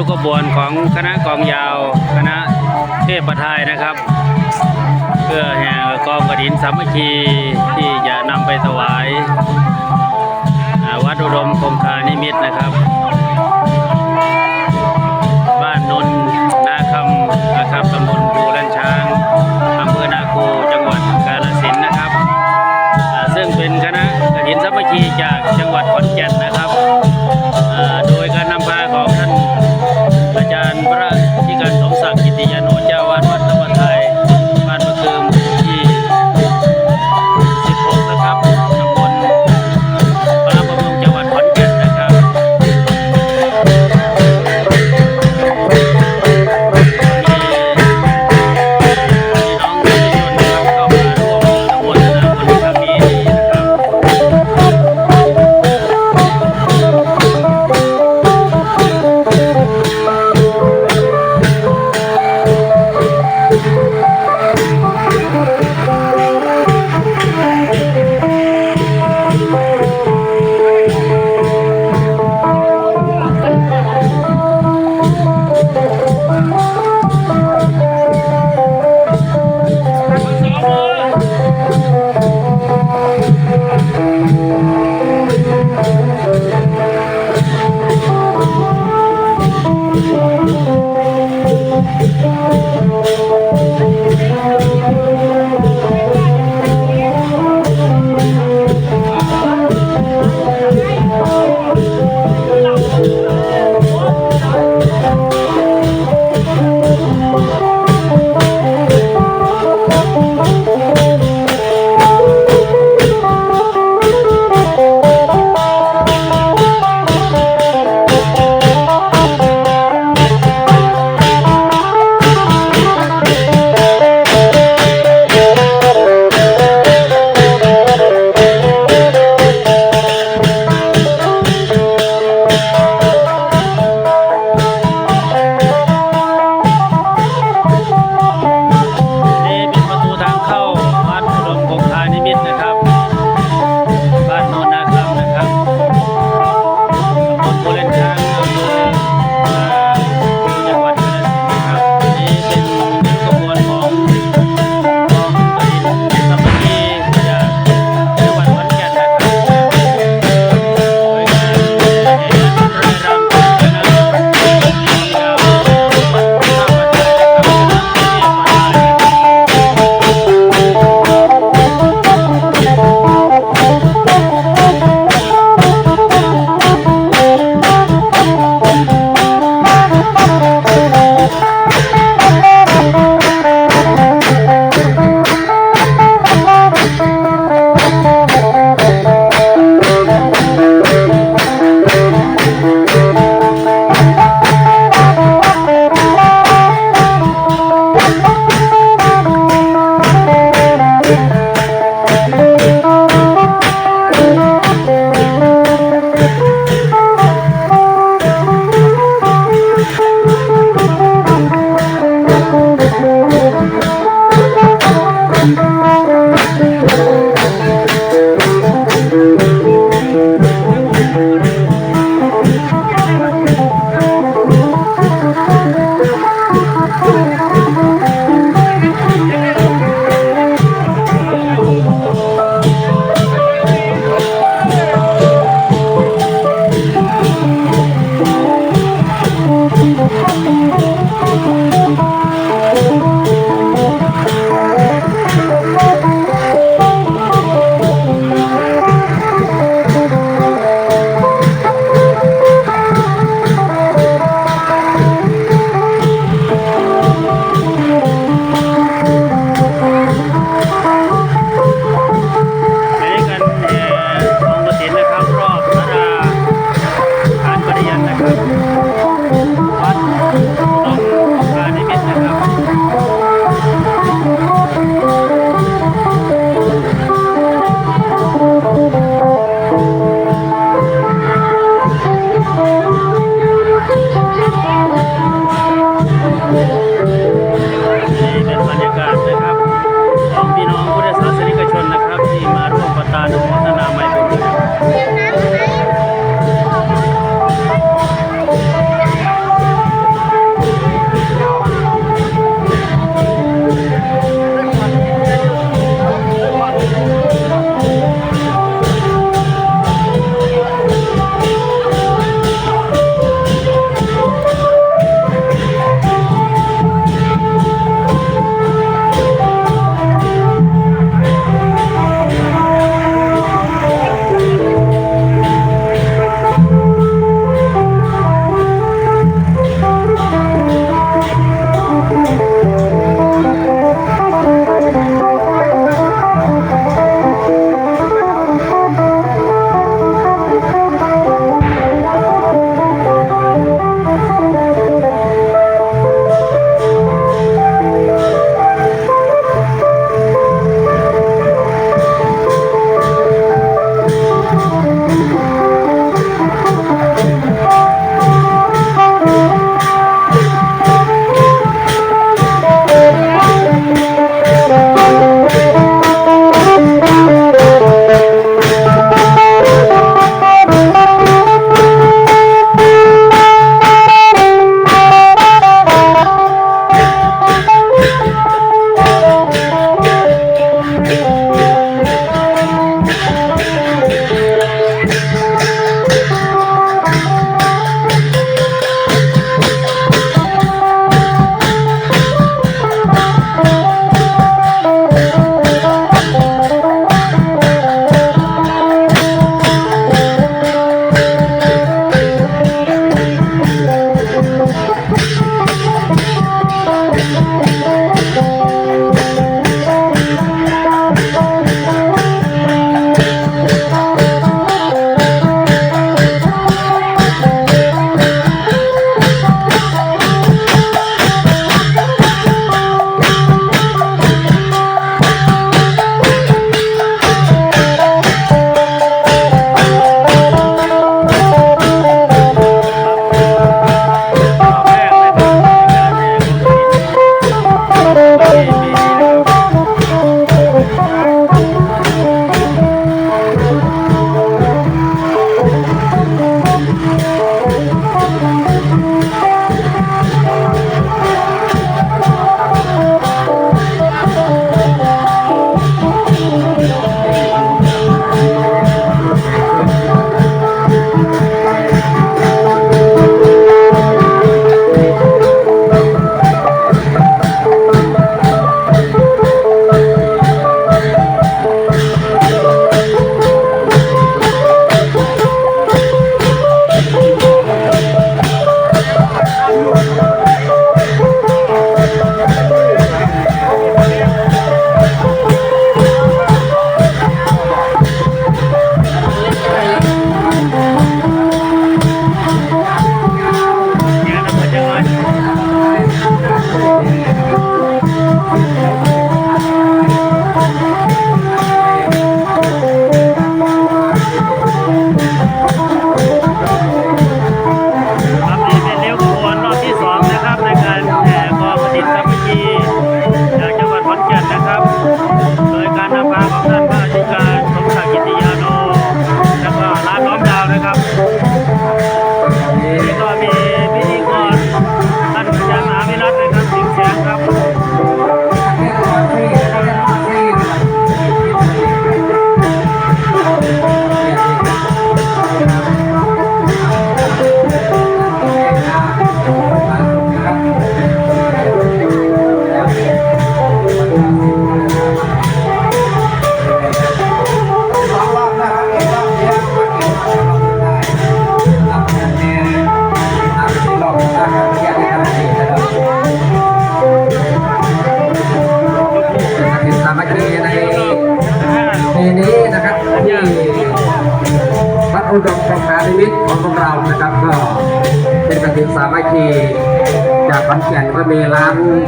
วขบวนของคณะกองยาวคณะเทพประทายนะครับ เพื่อแห่กองกระดินสามัคคีที่จะนำไปถวายวัดอุดมคงคานิมิตรนะครับ บ้านนนนาคำนะครับตำบล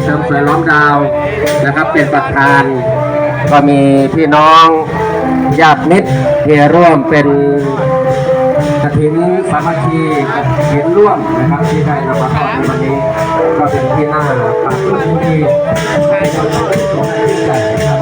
เสริมสวยล้อมดาวนะครับ เป็นประธาน ก็มีพี่น้องญาติมิตรที่ร่วมเป็นกระถินสามัคคีกระถินร่วมนะครับที่ได้นำมาทาดในวันนี้ ก็เป็นที่น่าปรับปรุงที่ใหญ่ครับ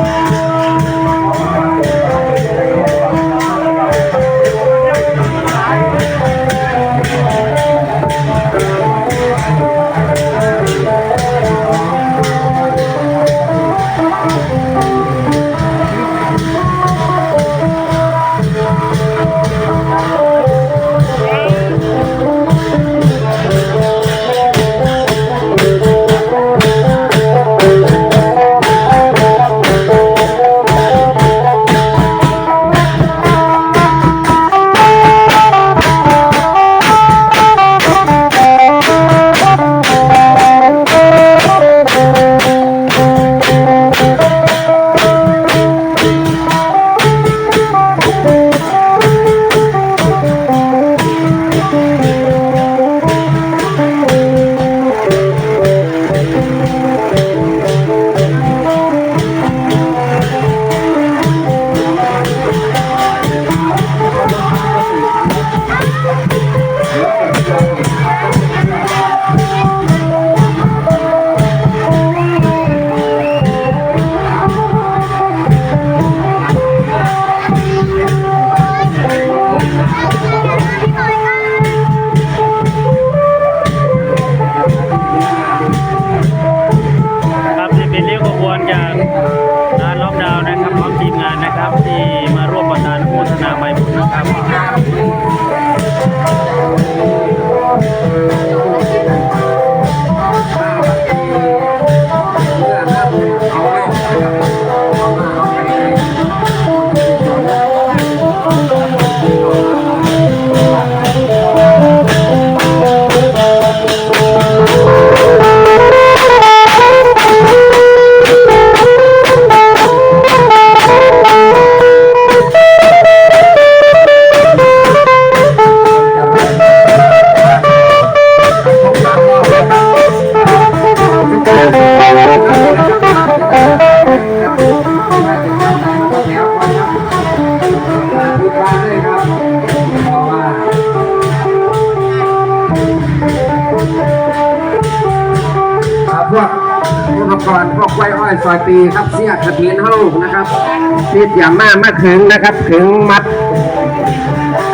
ขึงนะครับขึงมัด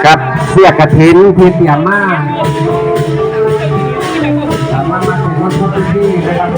กับเสียกระถินที่เตียมมาสามารถมาถึงมาทุกที่นะครับ